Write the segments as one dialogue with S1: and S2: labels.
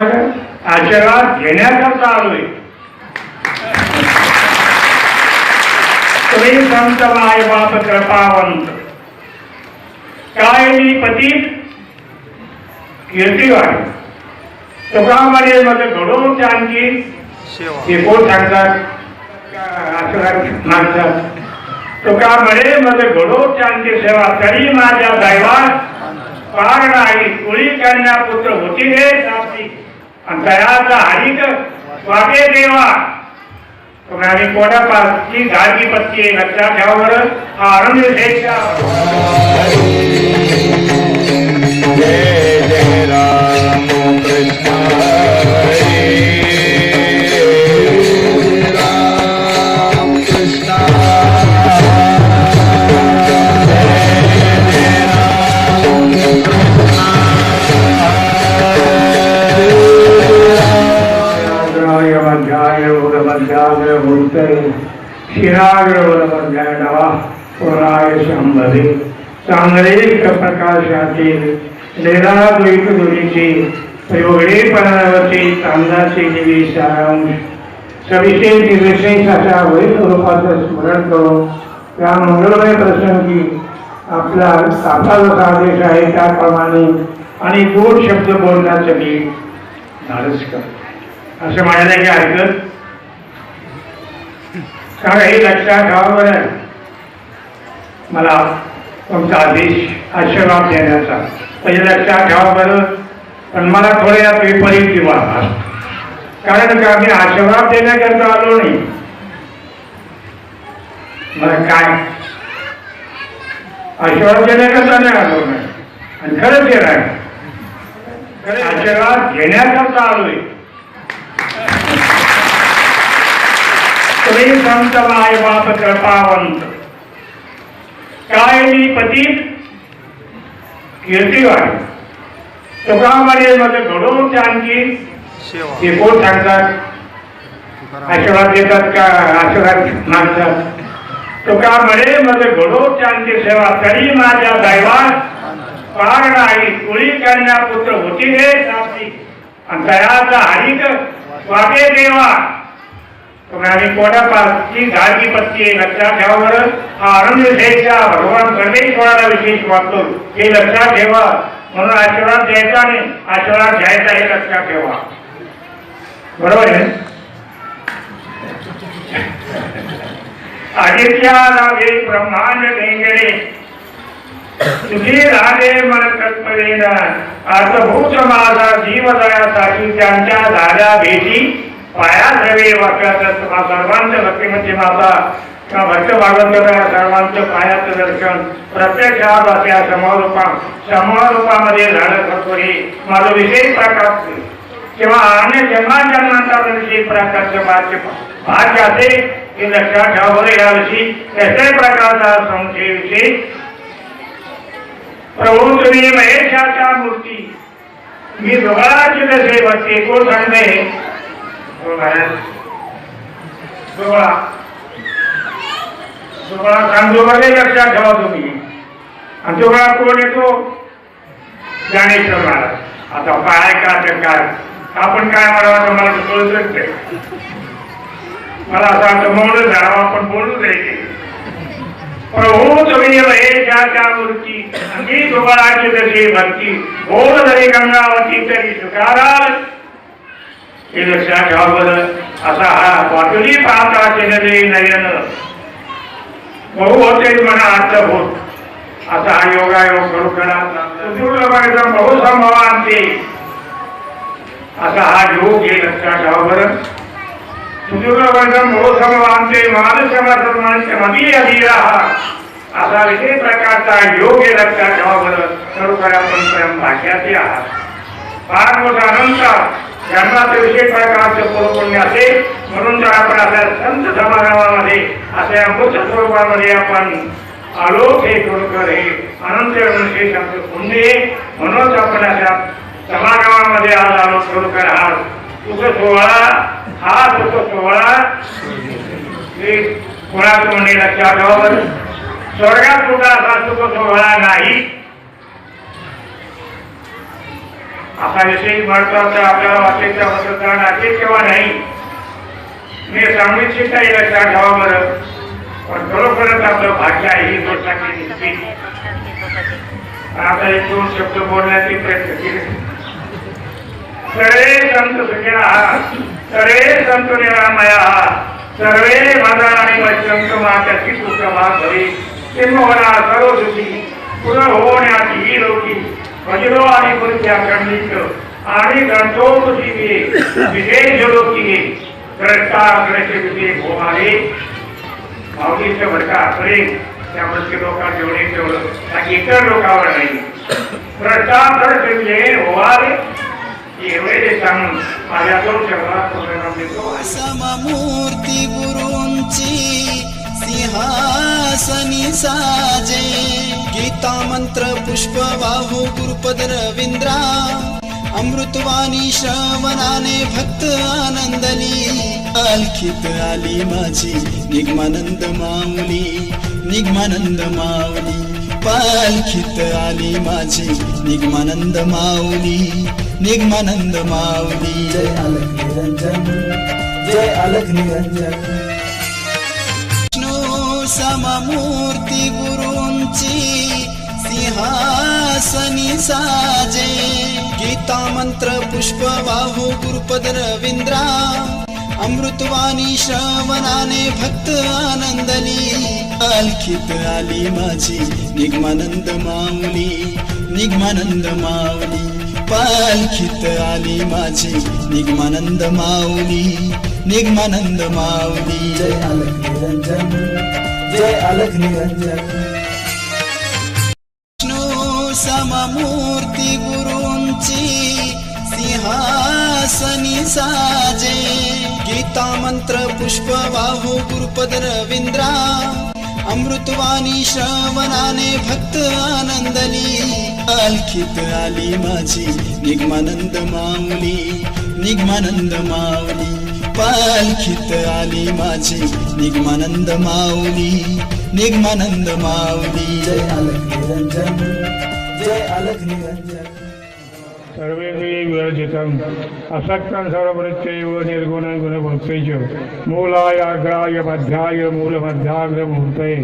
S1: आशीर्वाद घेण्याकरता आलोय. तुम्ही संत माय बाप कृपावंत. काय मी पती कीर्तिवान. तुकामध्ये मध्ये घडवून त्यांची हे कोण सांगतात आशीर्वाद मागतात. तुका म्हणे मध्ये घडवून त्यांची सेवा. तरी माझ्या दैवात पार नाही. कुळी कन्या पुत्र होती रे आणि दयाचा हरिक स्वागे देवा. तुम्ही आम्ही कोणापासची गाडी पत्ती आहे लक्षात ठेवा बरं. हा आनंद शेषा पुराय चांगले प्रकाशातील निराद्वैत गुरीची प्रयोगडे परावरची चांदाचे दिवे सारांश. सविशेष विशेष अशा वैध रूपाचं स्मरण करून त्या मंगळमय प्रसंगी आपला आपला आदेश आहे त्याप्रमाणे आणि गोड शब्द बोलण्याचं मी धाडस कर असं म्हणायला की ऐकत कारण हे लक्षात ठेवा बरं. मला तुमचा आदेश आशीर्वाद देण्याचा. पहिले लक्षात ठेवा बरं पण मला थोडे यात विपरीत किंवा कारण का मी आशीर्वाद देण्याकरता आलो नाही. मला काय? आशीर्वाद देण्याकरता नाही आलो नाही. आणि खरंच येणार नाही. खरं आशीर्वाद घेण्याकरता आलोय. तुम्ही संत माय बाप कृपावंत. काय मी पती कीर्तिवान तुकामध्ये मध्ये घडवून त्यांची हे कोण सांगतात? आशीर्वाद देतात का? आशीर्वाद मागतात तुका म्हणे मध्ये घडवून त्यांची सेवा तरी माझ्या दैवात पार नाही. कुळी कन्या पुत्र होती रे सापी आणि दयाचा हरिक स्वागे देवा. आणि आम्ही कोणापासची गाडी पत्ती लक्षात ठेवा बरं हा आनंद भगवान परमेश्वराला विशेष वाटतो हे लक्षात ठेवा म्हणून आशीर्वाद द्यायचा आणि आशीर्वाद घ्यायचा हे लक्षात ठेवा बरोबर आहे आदित्या लाभे ब्रह्मांड डेंगडे तुझी राधे मन कल्पनेन अर्थभूत माझा जीवदयासाठी त्यांच्या झाल्या भेटी। पाया द्रवी वाक्याचं सर्वांचं भक्तिमती माता म्हणजे किंवा भक्त भागवत सर्वांचं पायाचं दर्शन. प्रत्यक्षात असल्या समारूपा समारूपामध्ये झालं सत्वरी माझं विशेष प्रकार किंवा अन्य जन्मा जन्मांजन्मांचा विषयी प्रकारचं भाग्य भाग्य असे की लक्षात ठेवावं याविषयी त्याच्याही प्रकारचा संशयविषयी प्रभू तुम्ही महेशाच्या मूर्ती. मी दोघाची जसे भक्ती कोण सांगते दोघा दोघा सांगोबाने लक्षात ठेवा तुम्ही आणि दोघा कोण येतो ज्ञानेश्वर महाराज आता काय का तर काय आपण काय म्हणावं तर मला कळतच नाही मला असं वाटतं मौन आपण बोलू द्यायचे प्रभू तुम्ही हे ज्या त्या मूर्ती मी तुम्हाला जशी भक्ती बोल तरी गंगावती तरी स्वीकाराल हे लक्षात ठेवा बरं. असा हा वाटुली पाहता केलेले नयन. बहु होते म्हणा अर्थ होत. असा हा योगायोग करू करा. दुर्लभाचा बहु संभवांते असा हा योग हे लक्षात ठेवा बरं. सुदूरवर्धन बहुसमवांते मानसमासर माणसे मधी अधीरा असा विशेष प्रकारचा योग हे लक्षात ठेवा बरं. खरोखर आपण स्वयं भाग्याचे आहात. फार मोठा अनंत जन्माचं विशेष प्रकारचे पुरपुण्य असेल म्हणून जर आपण आपल्या संत समागमामध्ये अशा अमृत स्वरूपामध्ये आपण आलो हे खरोखर हे अनंत विशेष आपलं पुण्य म्हणूनच आपण अशा समागमामध्ये आज आलो खरोखर हा सुख सोहळा हा सुख सोहळा हे कोणाचं म्हणजे लक्षात ठेवा स्वर्गात सुद्धा असा सुख सोहळा नाही. असा विषय महत्वाचा आपल्याला वाचायचा मतदान असेल किंवा नाही? मी सांगू इच्छिता येईल लक्षात ठेवा बरं पण खरोखरच आपलं भाग्य आहे ही गोष्ट निश्चित आता एक दोन शब्द बोलण्याचे प्रयत्न केले सर्वे संत सुखिना, सर्वे संत निरामया, सर्वे माझा आणि संत मात्याची सुखमा भरी किंबहुना सर्व सुखी पुन्हा होण्याची ही लोकी भजलो आणि पुरुषा खंडित आणि गणतोष विशेष लोकी द्रष्टा गणेश विजय होणारे माऊलीच्या भडका प्रेम त्या मृत्यू लोकांना जेवढे तेवढं बाकी इतर लोकांवर नाही. भ्रष्टाचार विजय होवारे एवढे जे सांगून माझ्या दोन परिणाम देतो
S2: सममूर्ती गुरूंची सिंहासनी साजे गीता मंत्र पुष्प वाहू गुरुपद रवींद्रा अमृतवाणी श्रवणाने भक्त आनंदली अलखित आली माझी निगमानंद माऊली निगमानंद माऊली पालखित आली माझी निगमानंद माऊली निगमानंद माऊली. जय अलख निरंजन जय अलख निरंजन. सममूर्ती गुरूंची सिंहासनी साजे. गीता मंत्र पुष्प बाहू गुरुपद रवींद्रा अमृतवाणी श्रवणाने भक्त आनंदली. अलखित आली माझी निगमानंद माऊली निगमानंद माऊली. पालखित आली माझी निगमानंद माऊली. निगमानंद माऊली जय अलख निरंजन जय अलख निरंजन. विष्णू सममूर्ती गुरूंची सिंहासनी साजे. गीता मंत्र पुष्प वाहू गुरुपद रवींद्रा अमृतवाणी श्रवणाने भक्त आनंदली. अलखित आली माझी निगमानंद माऊली निगमानंद माऊली पालखीत आली माझी. निगमानंद माऊली निगमानंद माऊली. जय अलख निरंजन जय अलख निरंजन.
S1: सर्वे विरजितं असक्तं सर्ववृत्तैव गुणभक्तैच मूलाय अग्राय मध्याय मूलमध्याग्रमूर्तये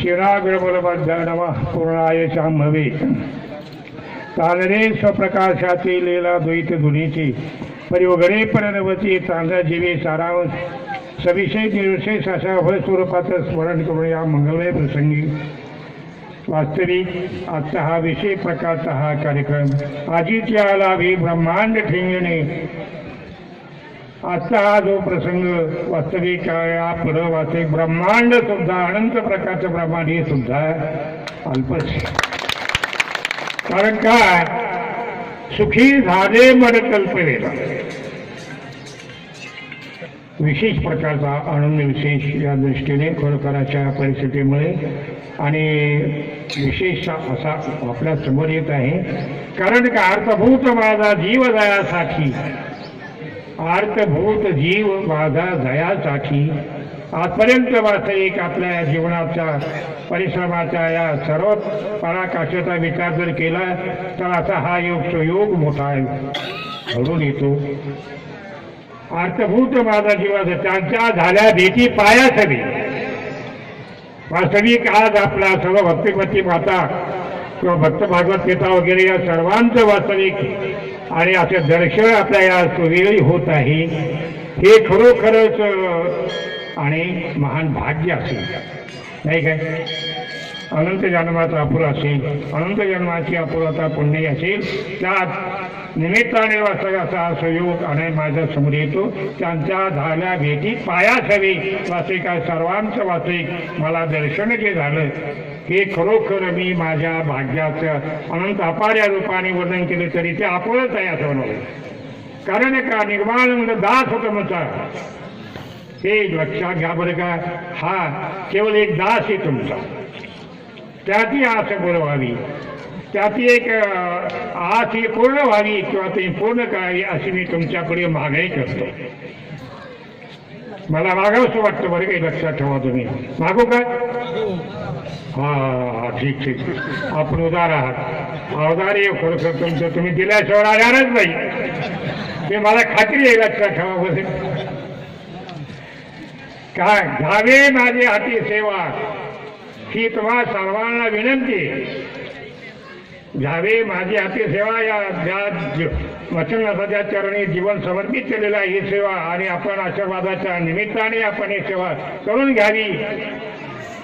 S1: शिराग्रमूलमध्या नमः पूर्णाय शांभवे तांदरे स्वप्रकाशाची लीला द्वैत धुनीची परी वगैरे परवती चांदा जीवी सारावत सविषय निर्विशेष अशा भय स्वरूपाचं स्मरण करून या मंगलमय प्रसंगी. वास्तविक आजचा हा विषय प्रकारचा हा कार्यक्रम. आजीच्या लाभी ब्रह्मांड ठेंगणे आजचा हा जो प्रसंग वास्तविक या पुढं वास्तविक ब्रह्मांड सुद्धा अनंत प्रकारचं ब्रह्मांड हे सुद्धा अल्पच. कारण काय? सुखी झाले मनकल्पनेला विशेष प्रकारचा आनंद विशेष या दृष्टीने खरोखराच्या परिस्थितीमुळे आणि विशेष असा आपल्यासमोर येत आहे. कारण का अर्थभूत माझा जीव दयासाठी? अर्थभूत जीव माझा दयासाठी आजपर्यंत वास्तविक आपल्या जीवनाच्या परिश्रमाच्या या सर्व पराकाशाचा विचार जर केला तर असा हा योग सुयोग मोठा आहे. घडून येतो अर्थभूत माझा जीवाचा त्यांच्या झाल्या भेटी पाया सगळी वास्तविक आज आपला सर्व भक्तिपती माता किंवा भक्त भागवत गीता वगैरे या सर्वांचं वास्तविक आणि असे दर्शन आपल्या या सुवेळी होत आहे. हे खरोखरच आणि महान भाग्य असेल. नाही काय? अनंत जन्माचा अपुर असेल. अनंत जन्माची अपुरता पुण्य असेल. त्यात निमित्ताने वास्तविक सहयोग आणि माझ्यासमोर येतो. त्यांच्या झाल्या भेटी पायास हवी वास्तविक सर्वांचं वास्तविक मला दर्शन जे झालं हे खरोखर मी माझ्या भाग्याचं अनंत अपार्या रूपाने वर्णन केले तरी ते आपणच आहे असं म्हणून कारण का निर्माण दास तमचा हे लक्षात घ्या बरं का. हा केवळ एक दास आहे तुमचा. त्यातही आस पूर्ण व्हावी त्यात एक आस ही पूर्ण व्हावी किंवा ती पूर्ण करावी अशी मी तुमच्याकडे मागणी करतो. मला मागावंसं वाटतं बरं काही लक्षात ठेवा तुम्ही. मागू का? हा ठीक ठीक. आपण उदार आहात. अवधारी खरं सर तुमचं तुम्ही दिल्याशिवाय राहणारच नाही. ते मला खात्री आहे लक्षात ठेवा बसेल काय घ्यावे माझी हाती सेवा. ही तुम्हा सर्वांना विनंती. घ्यावे माझी हाती सेवा या ज्या वचननाथाच्या चरणी जीवन समर्पित केलेलं आहे ही सेवा आणि आपण आशीर्वादाच्या निमित्ताने आपण ही सेवा करून घ्यावी.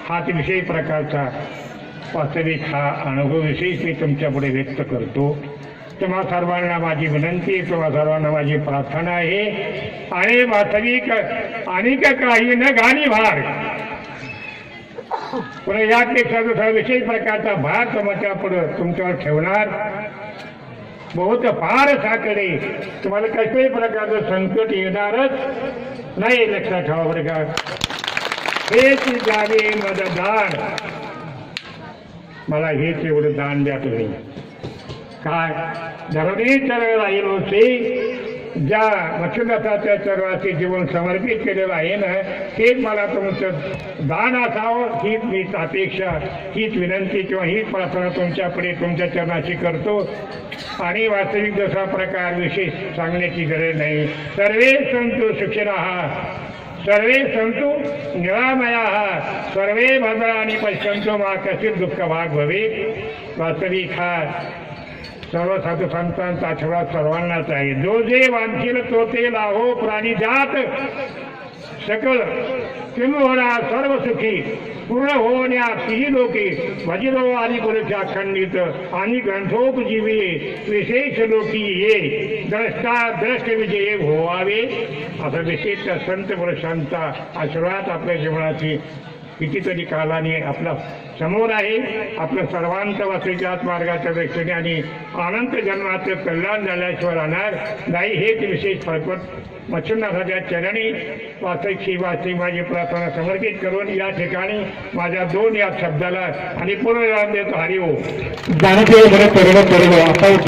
S1: हा विषयी प्रकारचा वास्तविक हा अनुभव विशेष मी तुमच्यापुढे व्यक्त करतो. तुम्हा सर्वांना माझी विनंती तुम्हा सर्वांना माझी प्रार्थना आहे. आणि वास्तविक अनेक काही न गाणी भार. पण यापेक्षा दुसरा विशेष प्रकारचा भार तुमच्यापुढे तुमच्यावर ठेवणार. बहुत फार साकडे. तुम्हाला कसल्याही प्रकारचं संकट येणारच नाही लक्षात ठेवा बरं का. हेच द्यावे मददान मला हेच एवढं दान द्या तुम्ही. काय? धरणी चरण राहिलो ज्या मच्छुदासाच्या चरणाचे जीवन समर्पित केलेलं आहे ना तेच मला तुमचं दान असावं हीच मी अपेक्षा हीच विनंती किंवा हीच प्रार्थना तुमच्यापुढे तुमच्या चरणाची करतो. आणि वास्तविक जसा प्रकार विशेष सांगण्याची गरज नाही. सर्वे संतो शिक्षणा सर्वे संतु निरामया सर्वे भद्राणी पश्यंतो मा कथित दुःख भाग भवे वास्तविक हा सर्व साधू संतांचा आशीर्वाद सर्वांनाच आहे. जो जे वांचील तो ते लाहो प्राणी जात. सकल किंवा सर्व सुखी पूर्ण होण्या तिही लोके भजिरो आणि पुरुषा खंडित आणि ग्रंथोपजीवी विशेष लोकी ये द्रष्टा द्रष्ट विजय होवावे असं विशेष संत पुरुषांचा आशीर्वाद आपल्या जीवनाची कितीतरी कालाने आपला समोर आहे. आपलं सर्वांचं वाचेच्या मार्गाच्या दृष्टीने आणि अनंत जन्माचं कल्याण झाल्याशिवाय राहणार नाही हेच विशेष फळपत मच्छुनाथाच्या चरणी वाचक ही वाचक माझी प्रार्थना समर्पित करून या ठिकाणी माझ्या दोन या शब्दाला आणि पूर्ण देतो. हरिओ
S3: जाणते बरं पर्व पर्व आता